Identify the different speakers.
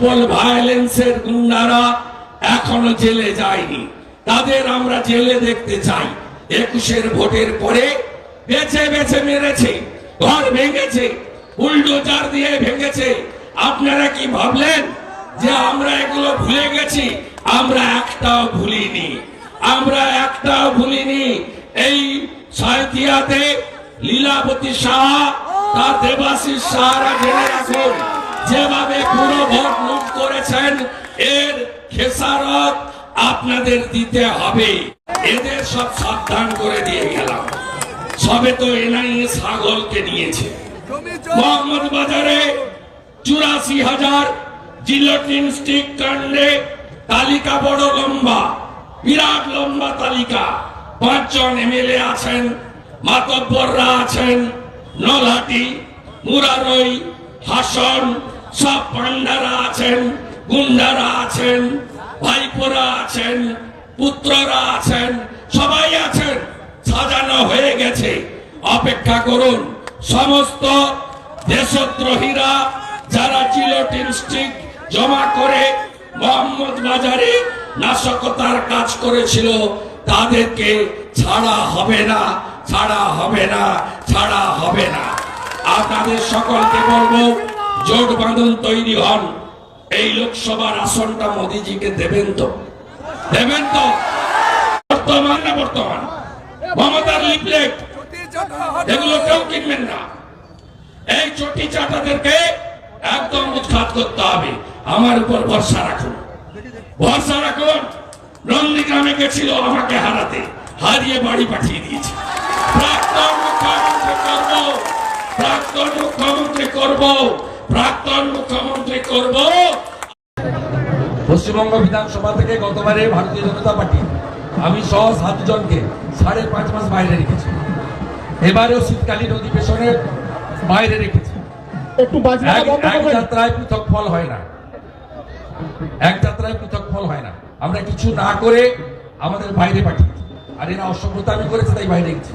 Speaker 1: মুনিসিপাল ভায়োলেন্সের গুন্ডারা এখনও জেলে যায়নি। তাদের আমরা জেলে দেখতে চাই। একুশের ভোটের পরে বেছে বেছে মেরেছে, ঘর ভেঙেছে, বুলডোজার দিয়ে ভেঙেছে। আপনারা কি ভাবলেন যে আমরা এগুলো ভুলে গেছি? আমরা একটাও ভুলিনি। আমরা একটাও ভুলিনি। এই সাঁথিয়াতে লীলাবতী সাহা তার দেবাশিস সাহারা জেনে রাখুন। যেভাবে করেছেন, এর খেসারত আপনাদের দিতে হবে। এদের সব সাবধান করে দিয়ে গেলাম। সবে তো এনআইএ ছাগলকে নিয়েছে। মোহাম্মদ বাজারে চুরাশি হাজার জিলোটিন স্টিক কাণ্ডে তালিকা বড় লম্বা, বিরাট লম্বা তালিকা। পাঁচজন এমএলএ আছেন, মাতব্বররা আছেন, নলহাটি, মুরারই, হাসন, সব পান্ডারা আছেন। গুন্ডারা আছেন, ভাইপোরা আছেন, পুত্ররা আছেন, সবাই আছেন। সাজানো হয়ে গেছে। অপেক্ষা করুন, সমস্ত দেশদ্রোহীরা যারা চিলোটিন স্টিক জমা করে মোহাম্মদ বাজারে নাশকতার কাজ করেছিল, তাদেরকে ছাড়া হবে না, ছাড়া হবে না, ছাড়া হবে না। আপনাদের সকলকে বলব, জোট বাঁধন তৈরি হন। এই লোকসভার আসনটা মোদিজিকে দেবেন তো? দেবেন তো? বর্তমান না বর্তমান? মমতার লিফলেট এগুলো কেউ কিনবেন না। এই চটি চাটাদেরকে একদম উৎখাত করতে হবে। আমার উপর ভরসা রাখুন। ভরসা রাখুন। নন্দীগ্রামে গেছিল আমাকে হারাতে। হারিয়ে বাড়ি পাঠিয়ে দিয়েছে। প্রাক্তন মুখ্যমন্ত্রী করব। প্রাক্তন মুখ্যমন্ত্রী করব। প্রাক্তন মুখ্যমন্ত্রী করব।
Speaker 2: পশ্চিমবঙ্গ বিধানসভা থেকে গতবারে ভারতীয় জনতা পার্টি। আমি সহ সাতজনকে সাড়ে পাঁচ মাস বাইরে রেখেছি। এবারেও শীতকালীন অধিবেশনের বাইরে রেখেছি।
Speaker 3: একটু
Speaker 2: এক যাত্রায় পৃথক ফল হয় না। এক যাত্রায় পৃথক ফল হয় না। আমরা কিছু না করে আমাদের বাইরে পাঠিয়েছি। আর এরা অসভ্যতা আমি করেছে তাই বাইরে গেছি।